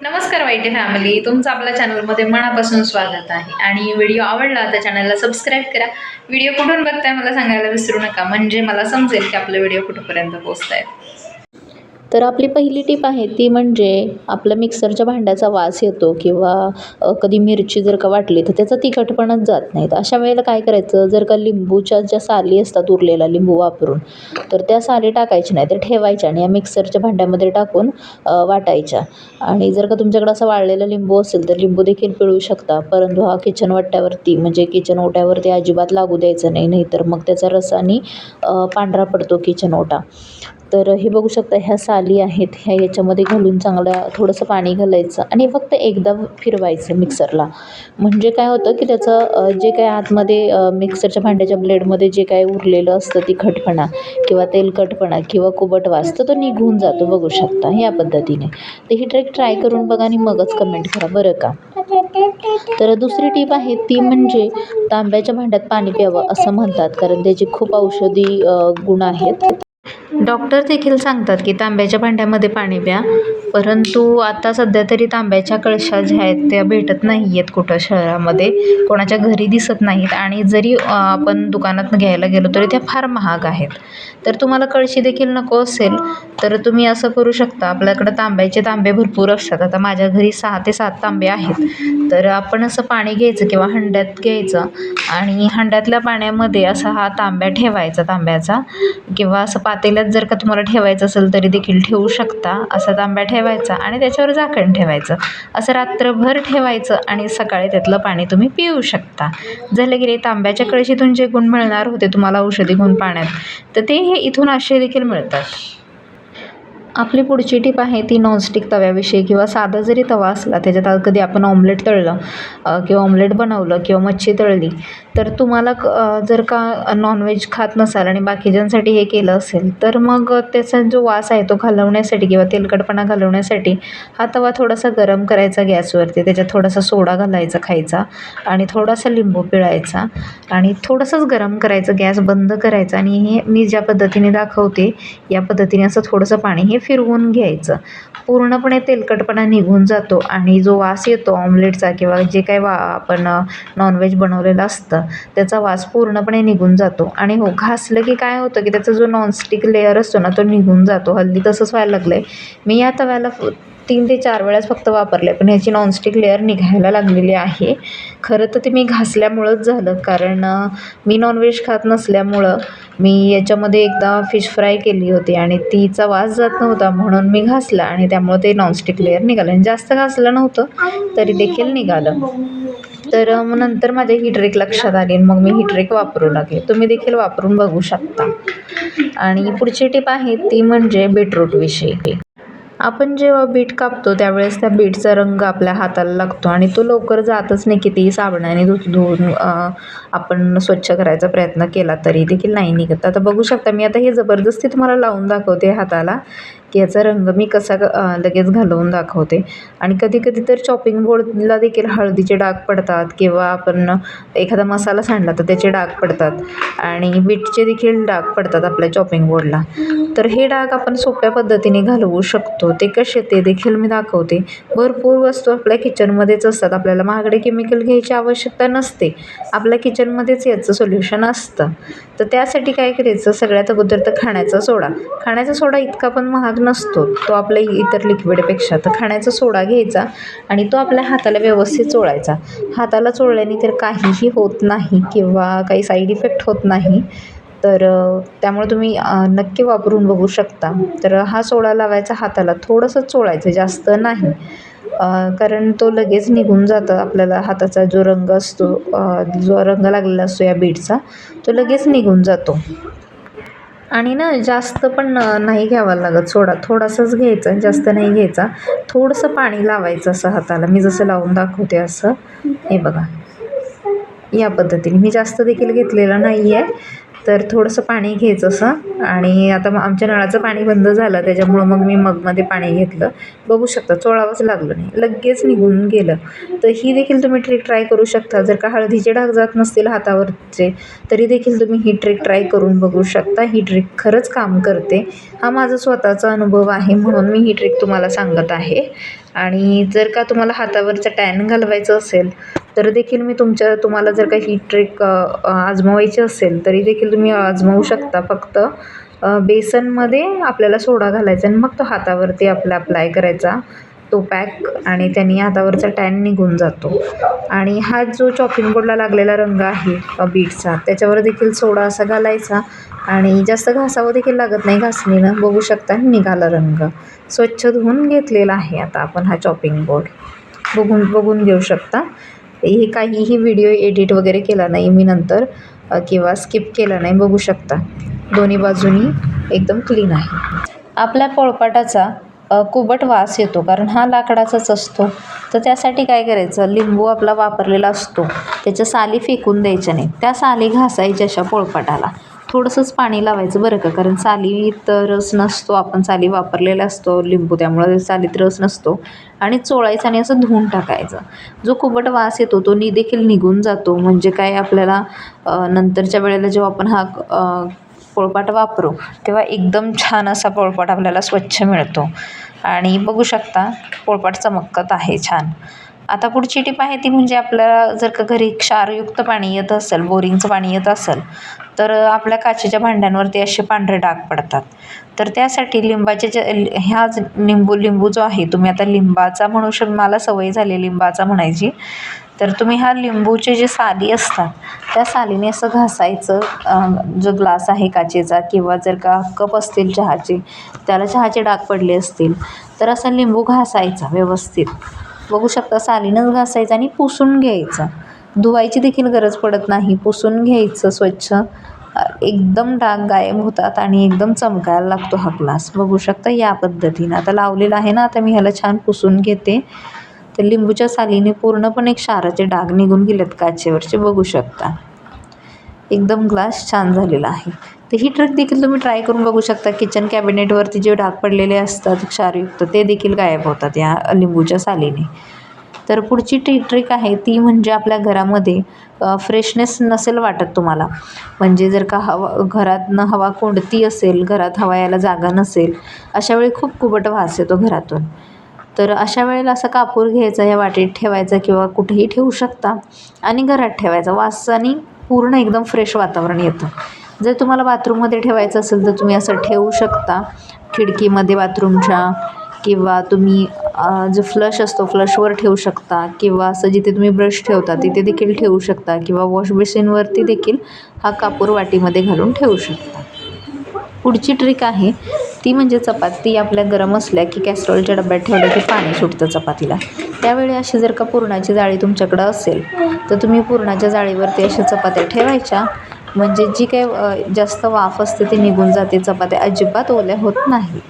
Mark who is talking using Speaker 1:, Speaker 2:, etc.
Speaker 1: नमस्कार YT family. तुमचं आपल्या चॅनलमध्ये मनापासून स्वागत आहे. आणि व्हिडिओ आवडला तर चॅनलला सबस्क्राईब करा. व्हिडिओ कुठून बघताय मला सांगायला विसरू नका. म्हणजे मला समजेल की आपला व्हिडिओ कुठपर्यंत पोहोचत आहे
Speaker 2: तर आपली पहिली टीप आहे ती म्हणजे आपलं मिक्सरच्या भांड्याचा वास येतो किंवा कधी मिरची जर का वाटली तर त्याचा तिखटपणच जात नाही. तर अशा वेळेला काय करायचं? जर का लिंबूच्या ज्या साली असतात उरलेला लिंबू वापरून तर त्या साली टाकायच्या नाही तर ठेवायच्या आणि या मिक्सरच्या भांड्यामध्ये टाकून वाटायच्या. आणि जर का तुमच्याकडे असा वाळलेला लिंबू असेल तर लिंबू देखील पिळू शकता. परंतु हा किचन वट्ट्यावरती म्हणजे किचन ओट्यावरती अजिबात लागू द्यायचं नाही. नाहीतर मग त्याचा रसानी पांढरा पडतो किचन ओटा. तर हे बघू शकता ह्या साली आहेत. ह्या याच्यामध्ये घालून चांगल्या थोडंसं पाणी घालायचं आणि फक्त एकदा फिरवायचं मिक्सरला. म्हणजे काय होतं की त्याचं जे काय आतमध्ये मिक्सरच्या भांड्याच्या ब्लेडमध्ये जे काय उरलेलं असतं तिखटपणा किंवा तेलकटपणा किंवा कुबट वास तर तो निघून जातो बघू शकता या पद्धतीने. तर ही ट्रेक ट्राय करून बघा आणि मगच कमेंट करा बरं का. तर दुसरी टीप आहे ती म्हणजे तांब्याच्या भांड्यात पाणी प्यावं असं म्हणतात. कारण त्याचे खूप औषधी गुण आहेत.
Speaker 1: डॉक्टर देखील सांगतात की तांब्याच्या भांड्यामध्ये पाणी प्या. परंतु आता सध्या तरी तांब्याच्या कळशा ज्या आहेत त्या भेटत नाही आहेत कुठं शहरामध्ये. कोणाच्या घरी दिसत नाहीत. आणि जरी आपण दुकानात घ्यायला गेलो तरी त्या फार महाग आहेत. तर तुम्हाला कळशी देखील नको असेल तर तुम्ही असं करू शकता. आपल्याकडं तांब्याचे तांबे भरपूर असतात. आता माझ्या घरी सहा ते सात तांबे आहेत. तर आपण असं पाणी घ्यायचं किंवा हंड्यात घ्यायचं आणि हंड्यातल्या पाण्यामध्ये असा हा तांब्या ठेवायचा तांब्याचा. किंवा असं पातेल्यात जर का तुम्हाला ठेवायचं असेल तरी देखील ठेवू शकता. असा तांब्या ठेवायचा आणि त्याच्यावर झाकण ठेवायचं. असं रात्रभर ठेवायचं आणि सकाळी त्यातलं पाणी तुम्ही पिऊ शकता. झालं की रे तांब्याच्या कळशीतून जे गुण मिळणार होते तुम्हाला औषधी गुण पाण्यात तर ते हे इथून असे देखील मिळतात. आपली पुढची टीप आहे ती नॉनस्टिक तव्याविषयी किंवा साधा जरी तवा असला त्याच्यात आज कधी आपण ऑमलेट तळलं किंवा ऑमलेट बनवलं किंवा मच्छी तळली तर तुम्हाला क- जर का नॉनव्हेज खात नसाल आणि बाकीच्यांसाठी हे केलं असेल तर मग त्याचा जो वास आहे तो घालवण्यासाठी किंवा तेलकटपणा घालवण्यासाठी हा तवा थोडासा गरम करायचा गॅसवरती त्याच्यात थोडासा सोडा घालायचा खायचा आणि थोडासा लिंबू पिळायचा आणि थोडंसंच गरम करायचं गॅस बंद करायचा आणि हे मी ज्या पद्धतीने दाखवते या पद्धतीने असं थोडंसं पाणी हे फिरवून घ्यायचं. पूर्णपणे तेलकटपणा निघून जातो आणि जो वास येतो ऑमलेटचा किंवा जे काही वा आपण नॉनव्हेज बनवलेलं असतं त्याचा वास पूर्णपणे निघून जातो. आणि हो घासलं की काय होतं की त्याचा जो नॉनस्टिक लेअर असतो ना तो निघून जातो. हल्ली तसंच व्हायला लागलं आहे मी या तव्याला तीन ते चार वेळाच फक्त वापरले पण ह्याची नॉनस्टिक लेअर निघायला लागलेली आहे. खरं तर ते मी घासल्यामुळंच झालं कारण मी नॉनव्हेज खात नसल्यामुळं मी याच्यामध्ये एकदा फिश फ्राय केली होती आणि तिचा वास जात नव्हता म्हणून मी घासला आणि त्यामुळं ते नॉनस्टिक लेअर निघालं. आणि जास्त घासलं नव्हतं तरी देखील निघालं. तर मग नंतर माझ्या ही ट्रेक लक्षात आली आणि मग मी ही ट्रिक वापरू लागले. तुम्ही देखील वापरून बघू शकता. आणि पुढची टीप आहे ती म्हणजे बीटरूटविषयी आपण जेव्हा बीट कापतो त्यावेळेस त्या बीटचा रंग आपल्या हाताला लागतो आणि तो लवकर जातच नाही कितीही साबणाने धु धुवून आपण स्वच्छ करायचा प्रयत्न केला तरी देखील नाही निघत. आता बघू शकता मी आता हे जबरदस्ती तुम्हाला लावून दाखवते हाताला. की याचा रंग मी कसा लगेच घालवून दाखवते. आणि कधी कधी तर चॉपिंग बोर्डला देखील हळदीचे डाग पडतात किंवा आपण एखादा मसाला सांडला तर त्याचे डाग पडतात. आणि बीटचे देखील डाग पडतात आपल्या चॉपिंग बोर्डला तर हे डाग आपण सोप्या पद्धतीने घालवू शकतो. ते कसे ते देखील मी दाखवते. भरपूर वस्तू आपल्या किचनमध्येच असतात. आपल्याला महागडे केमिकल घ्यायची आवश्यकता नसते. आपल्या किचनमध्येच याचं सोल्युशन असतं. तर त्यासाठी काय करायचं? सगळ्यात अगोदर तर खाण्याचा सोडा. खाण्याचा सोडा इतका पण महाग नसतो. तो आपल्या इतर लिक्विडपेक्षा तर खाण्याचा सोडा घ्यायचा आणि तो आपल्या हाताला व्यवस्थित चोळायचा. हाताला चोळल्याने तर काहीही होत नाही किंवा काही साईड इफेक्ट होत नाही. तर त्यामुळे तुम्ही नक्की वापरून बघू शकता. तर हा सोडा लावायचा हाताला. थोडंसं चोळायचं जास्त नाही. कारण तो लगेच निघून जातं. आपल्याला हाताचा जो रंग असतो जो रंग लागलेला असतो या बीटचा तो लगेच निघून जातो. आणि ना जास्त पण नाही घ्यावा लागत. सोडा थोडासाच घ्यायचा जास्त नाही घ्यायचा. थोडंसं पाणी लावायचं असं हाताला. मी जसं लावून दाखवते असं. हे बघा. या पद्धतीने. मी जास्त देखील घेतलेलं नाही आहे तर थोडंसं पाणी घ्यायचं असं. आणि आता मग आमच्या नळाचं पाणी बंद झालं त्याच्यामुळं मग मी मगमध्ये पाणी घेतलं. बघू शकता चोळावंच लागलं नाही. लगेच निघून गेलं. तर ही देखील तुम्ही ट्रिक ट्राय करू शकता. जर का हळदीचे डाग जात नसतील हातावरचे तरी देखील तुम्ही ही ट्रिक ट्राय करून बघू शकता. ही ट्रिक खरंच काम करते. हा माझा स्वतःचा अनुभव आहे म्हणून मी ही ट्रिक तुम्हाला सांगत आहे. आणि जर का तुम्हाला हातावरचं टॅन घालवायचं असेल तर देखील मी तुमच्या तुम्हाला जर का ही ट्रिक आजमावायची असेल तरी देखील तुम्ही आजमावू शकता. फक्त बेसनमध्ये आपल्याला सोडा घालायचा आणि मग तो हातावरती आपला अप्लाय करायचा. तो पॅक आणि त्यांनी हातावरचा टॅन निघून जातो. आणि हा जो चॉपिंग बोर्डला लागलेला रंग आहे बीटचा त्याच्यावर देखील सोडा असा घालायचा. आणि जास्त घासावं देखील लागत नाही. घासणीनं बघू शकता निघाला रंग. स्वच्छ धुवून घेतलेला आहे आता आपण हा चॉपिंग बोर्ड बघून बघून घेऊ शकता. हे काहीही व्हिडिओ एडिट वगैरे केला नाही मी नंतर किंवा स्किप केला नाही बघू शकता. दोन्ही बाजूनी एकदम क्लीन आहे.
Speaker 2: आपल्या पोळपाटाचा कुबट वास येतो कारण हा लाकडाचाच असतो. तर त्यासाठी काय करायचं? लिंबू आपला वापरलेला असतो. त्याच्या साली फेकून द्यायच्या नाही. त्या साली घासायच्या अशा पोळपाटाला. थोडंसंच पाणी लावायचं बरं का? कारण सालीत रस नसतो आपण साली वापरलेला असतो लिंबू त्यामुळे सालीत रस नसतो. आणि चोळायचं आणि असं धुवून टाकायचं. जो कुबट वास येतो तो नि देखील निघून जातो. म्हणजे काय आपल्याला नंतरच्या वेळेला जेव्हा आपण हा पोळपाट वापरू तेव्हा एकदम छान असा पोळपाट आपल्याला स्वच्छ मिळतो. आणि बघू शकता पोळपाट चमकत आहे छान. आता पुढची टीप आहे ती म्हणजे आपल्याला जर का घरी क्षारयुक्त पाणी येत असेल बोरिंगचं पाणी येत असेल तर आपल्या काचेच्या भांड्यांवरती असे पांढरे डाग पडतात. तर त्यासाठी लिंबाचे जे ह्या ज- लिंबू लिंबू जो आहे तुम्ही आता लिंबाचा म्हणू शक मला सवय झाली लिंबाचा म्हणायची. तर तुम्ही ह्या लिंबूचे जे साली असतात त्या सालीने असं घासायचं जो ग्लास आहे काचेचा किंवा जर का कप असतील चहाचे त्याला चहाचे डाग पडले असतील तर असा लिंबू घासायचा व्यवस्थित. बघू शकता सालीनंच घासायचं आणि पुसून घ्यायचं. धुवायची देखील गरज पडत नाही. पुसून घ्यायचं स्वच्छ. एकदम डाग गायब होतात आणि एकदम चमकायला लागतो हा ग्लास. बघू शकता या पद्धतीनं. आता लावलेला आहे ना आता मी ह्याला छान पुसून घेते. तर लिंबूच्या सालीने पूर्णपणे क्षाराचे डाग निघून गेलेत काचेवरचे. बघू शकता. एकदम ग्लास छान झालेला आहे. तर ही ट्रिक देखील तुम्ही ट्राय करून बघू शकता. किचन कॅबिनेटवरती जे डाग पडलेले असतात क्षारयुक्त ते देखील गायब होतात या लिंबूच्या सालीने. तर पुढची टी ट्रिक आहे ती म्हणजे आपल्या घरामध्ये फ्रेशनेस नसेल वाटत तुम्हाला. म्हणजे जर का हवा घरातनं हवा कोणती असेल घरात हवा यायला जागा नसेल अशा वेळी खूप कुबट वास येतो घरातून. तर अशा वेळेला असा कापूर घ्यायचा या वाटीत ठेवायचा किंवा कुठेही ठेवू शकता आणि घरात ठेवायचा. वासाने पूर्ण एकदम फ्रेश वातावरण येतं. जर तुम्हाला बाथरूममध्ये ठेवायचं असेल तर तुम्ही असं ठेवू शकता. खिडकीमध्ये बाथरूमच्या किंवा तुम्ही जो फ्लश असतो फ्लशवर ठेवू शकता किंवा असं जिथे तुम्ही ब्रश ठेवता तिथे देखील ठेवू शकता किंवा वॉश बेसिनवरती देखील हा कापूर वाटीमध्ये घालून ठेवू शकता. पुढची ट्रिक आहे ती म्हणजे चपाती आपल्या गरम असल्या की कॅस्ट्रॉलच्या डब्यात ठेवलं की पाणी सुटतं चपातीला. त्यावेळी अशी जर का पुरणाची जाळी तुमच्याकडं असेल तर तुम्ही पुरणाच्या जाळीवरती अशा चपात्या ठेवायच्या. म्हणजे जी काही जास्त वाफ असते ती निघून जाते चपात्या अजिबात ओल्या होत नाही